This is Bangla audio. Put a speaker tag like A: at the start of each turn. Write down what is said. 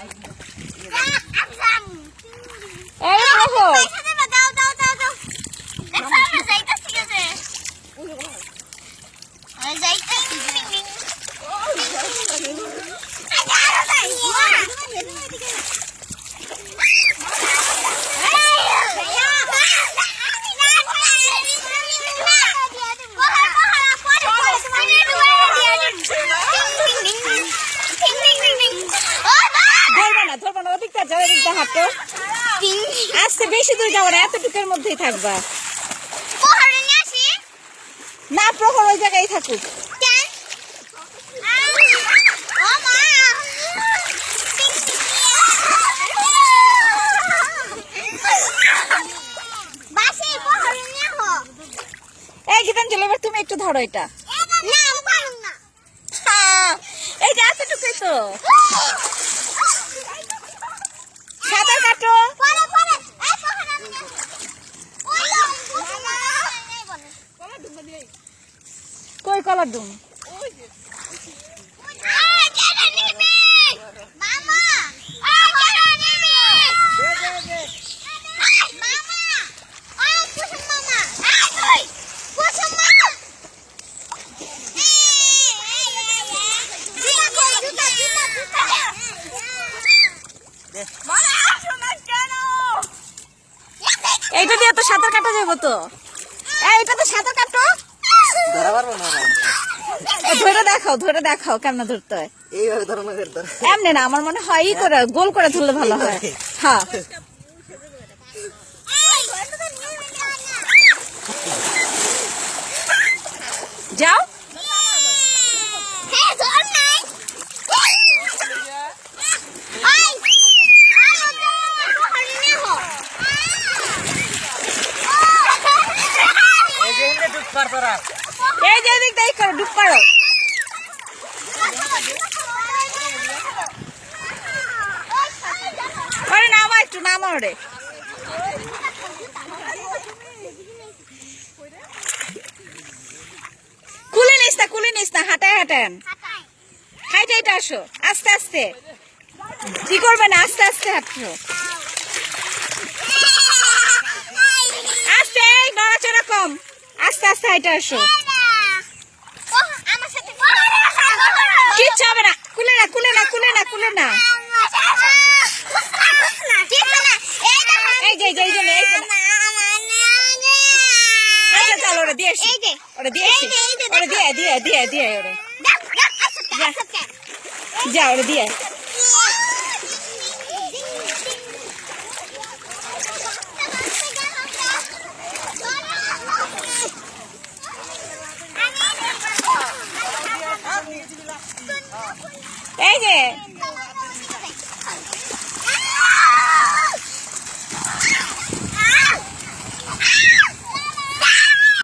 A: এই প্রহর ধরবে না ধরবে না ওদিকটা যাও এদিকটা হাঁটো আস্তে বেশি দূর যাব না এতটুকুর মধ্যেই থাকবা। না প্রহর ওই জায়গায় থাকুক। এই গীতাঞ্জলি এবার তুমি একটু ধরো এটা। হ্যাঁ, এই যে এতটুকুই তো সাঁতার কাটো কই কলার ডুম এইটা দিয়ে তো সাঁতার কাটা যাব তো। এই, এটা তো সাঁতার কাটো
B: ধরা পারব না
A: এ, ধরে দেখাও ধরে দেখাও কেমন ধরতে হয়?
B: এইভাবে ধরো না
A: এমনি না আমার মনে হয় ই করে গোল করে ধরলে ভালো হয়। হ্যাঁ। যাও।
B: এই যে
A: এদিক তাই করো ডুব করো আরে নামা একটু নামা ওরে কুলে নিস না, কুলে নিস না, হাঁটায় হাঁটান হাইটে হাইটে আসো, আস্তে আস্তে। কি করবে না, আস্তে আস্তে হাঁটো আস্তে নড়াচড়া কম। আস্তে আস্তে হাইটে আসো। কিচ্ছু হবে না, কুলে না কুলে না কুলে না কুলে না এই যে এই যে এই যে এই যে আচ্ছা চল ওরে দিয়ে আসি ওরে দিয়ে আসি ওরে দিয়ে দিয়ে দিয়ে দিয়ে ওরে যা ওরে দিয়ে এই যে